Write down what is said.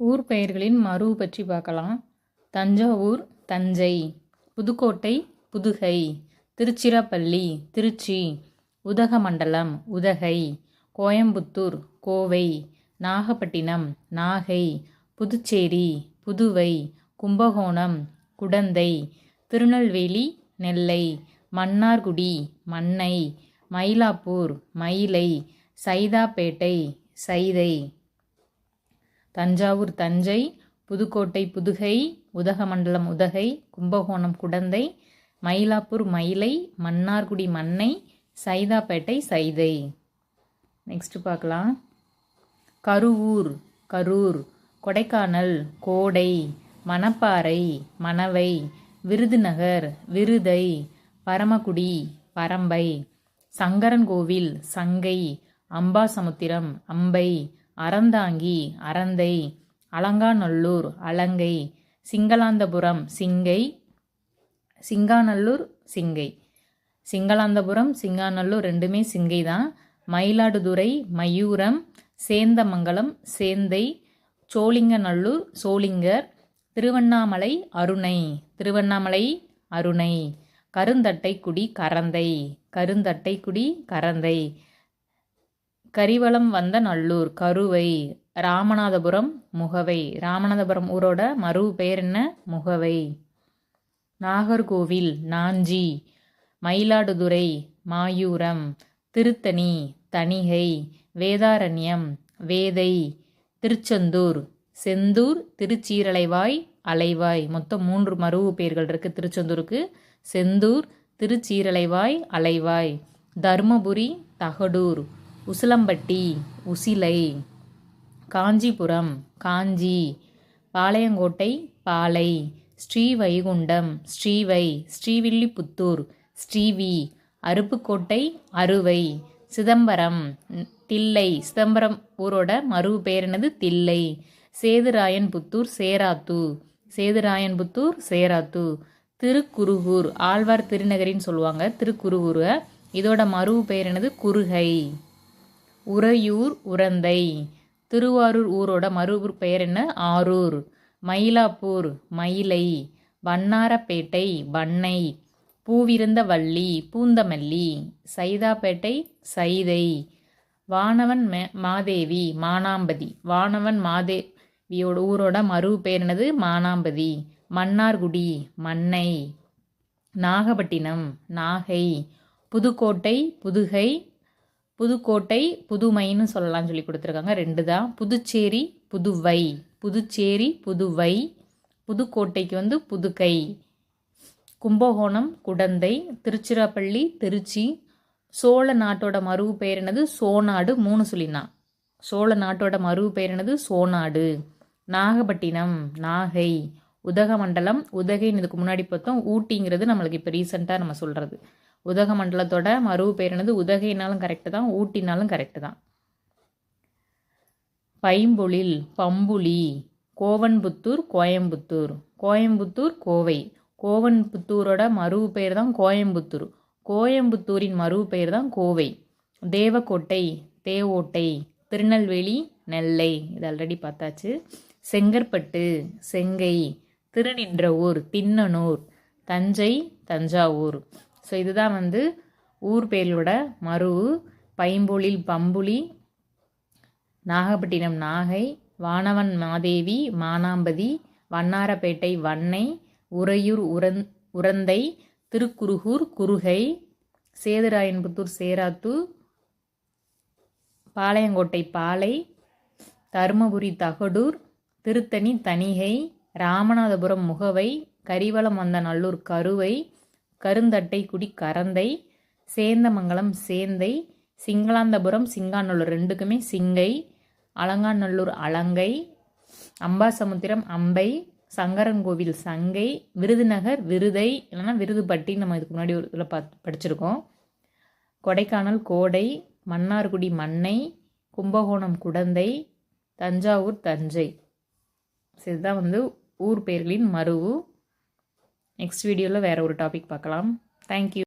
ஊர் பெயர்களின் மறு பற்றி பார்க்கலாம். தஞ்சாவூர் தஞ்சை புதுக்கோட்டை புதுகை திருச்சிராப்பள்ளி திருச்சி உதகமண்டலம் உதகை கோயம்புத்தூர் கோவை நாகப்பட்டினம் நாகை புதுச்சேரி புதுவை கும்பகோணம் குடந்தை திருநெல்வேலி நெல்லை மன்னார்குடி மன்னை மயிலாப்பூர் மயிலை சைதாப்பேட்டை சைதை தஞ்சாவூர் தஞ்சை புதுக்கோட்டை புதுகை உதகமண்டலம் உதகை கும்பகோணம் குடந்தை மயிலாப்பூர் மயிலை மன்னார்குடி மன்னை சைதாப்பேட்டை சைதை. நெக்ஸ்ட் பார்க்கலாம். கருவூர் கரூர் கொடைக்கானல் கோடை மணப்பாறை மணவை விருதுநகர் விருதை பரமக்குடி பரம்பை சங்கரன்கோவில் சங்கை அம்பாசமுத்திரம் அம்பை அறந்தாங்கி அறந்தை அலங்காநல்லூர் அலங்கை சிங்களாந்தபுரம் சிங்கை சிங்காநல்லூர் சிங்கை. சிங்களாந்தபுரம் சிங்காநல்லூர் ரெண்டுமே சிங்கை தான். மயிலாடுதுறை மயூரம் சேந்தமங்கலம் சேந்தை சோழிங்கநல்லூர் சோளிங்கர் திருவண்ணாமலை அருணை. திருவண்ணாமலை அருணை. கருந்தட்டைக்குடி கரந்தை. கருந்தட்டைக்குடி கரந்தை. கரிவளம் வந்த நல்லூர் கருவை ராமநாதபுரம் முகவை. ராமநாதபுரம் ஊரோட மறு பெயர் என்ன? முகவை. நாகர்கோவில் நாஞ்சி. மயிலாடுதுறை மாயூரம். திருத்தணி தணிகை. வேதாரண்யம் வேதை. திருச்செந்தூர். செந்தூர் திருச்சீரலைவாய் அலைவாய். மொத்தம் மூன்று மருவு பெயர்கள் இருக்குது திருச்செந்தூருக்கு. செந்தூர் திருச்சீரலைவாய் அலைவாய். தருமபுரி தகடூர். உசிலம்பட்டி உசிலை காஞ்சிபுரம் காஞ்சி பாளையங்கோட்டை பாலை ஸ்ரீவைகுண்டம் ஸ்ரீவை ஸ்ரீவில்லிபுத்தூர் ஸ்ரீவி அருப்புக்கோட்டை அறுவை சிதம்பரம் தில்லை சிதம்பரம் ஊரோட மறு பெயர் என்னது? தில்லை. சேதுராயன்புத்தூர் சேராத்து. சேதுராயன்புத்தூர் சேராத்து. திருக்குருகூர் ஆழ்வார் திருநகரின்னு சொல்லுவாங்க. திருக்குருகூரை இதோட மறு பெயர் என்னது? குறுகை. உறையூர் உரந்தை. திருவாரூர் ஊரோட மறுபூர் பெயர் என்ன? ஆரூர். மயிலாப்பூர் மயிலை. வண்ணாரப்பேட்டை வண்ணை. பூவிருந்த வள்ளி பூந்தமல்லி. சைதாப்பேட்டை சைதை. வானவன் மாதேவி மானாம்பதி. வானவன் மாதேவியோட ஊரோட மறு பெயர் என்னது? மானாம்பதி. மன்னார்குடி மன்னை நாகப்பட்டினம் நாகை. புதுக்கோட்டை புதுகை. புதுக்கோட்டை புதுமைன்னு சொல்லலாம்னு சொல்லி கொடுத்துருக்காங்க. ரெண்டு தான் புதுச்சேரி புதுவை. புதுச்சேரி புதுவை. புதுக்கோட்டைக்கு வந்து புதுக்கை. கும்பகோணம் குடந்தை. திருச்சிராப்பள்ளி திருச்சி. சோழ நாட்டோட மறுவு பெயர் என்னது? சோநாடு மூணு சொல்லினா. சோழ நாட்டோட மறுவு பெயர் என்னது? சோநாடு நாகப்பட்டினம் நாகை. உதகமண்டலம் உதகைன்னு இதுக்கு முன்னாடி பார்த்தோம். ஊட்டிங்கிறது நம்மளுக்கு இப்போ ரீசெண்டாக நம்ம சொல்கிறது உதகமண்டலத்தோட மறுவு பேர் என்னது? உதகைனாலும் கரெக்டு தான் ஊட்டினாலும் கரெக்டு தான். பைம்பொழில் பம்புலி கோவன்புத்தூர் கோயம்புத்தூர். கோயம்புத்தூர் கோவை. கோவன்புத்தூரோட மறுவு பெயர் தான் கோயம்புத்தூர். கோயம்புத்தூரின் மறுவு பெயர் தான் கோவை. தேவக்கோட்டை தேவோட்டை திருநெல்வேலி நெல்லை. இது ஆல்ரெடி பார்த்தாச்சு. செங்கற்பட்டு செங்கை திருநின்ற ஊர் தின்னனூர். தஞ்சை தஞ்சாவூர். ஸோ இதுதான் வந்து ஊர் பேரோட மருவு பைம்பொழில் பம்புலி நாகப்பட்டினம் நாகை வானவன் மாதேவி மானாம்பதி வண்ணாரப்பேட்டை வண்ணை உறையூர் உரந் உரந்தை திருக்குருகூர் குருகை சேதுராயன்புத்தூர் சேராத்து பாளையங்கோட்டை பாலை தருமபுரி தகடூர் திருத்தணி தணிகை ராமநாதபுரம் முகவை கரிவலம் வந்த நல்லூர் கருவை கருந்தட்டை குடி கரந்தை சேந்தமங்கலம் சேந்தை சிங்களாந்தபுரம் சிங்காநல்லூர் ரெண்டுக்குமே சிங்கை அலங்காநல்லூர் அலங்கை அம்பாசமுத்திரம் அம்பை சங்கரன்கோவில் சங்கை விருதுநகர் விருதை இல்லைன்னா விருதுப்பட்டி நம்ம இதுக்கு முன்னாடி ஒரு இதில் பார்த்து படிச்சிருக்கோம். கொடைக்கானல் கோடை மன்னார்குடி மண்ணை கும்பகோணம் குடந்தை தஞ்சாவூர் தஞ்சை. இதுதான் வந்து ஊர் பெயர்களின் மருவு. நெக்ஸ்ட் வீடியோவில் வேறு ஒரு டாபிக் பார்க்கலாம். தேங்க்யூ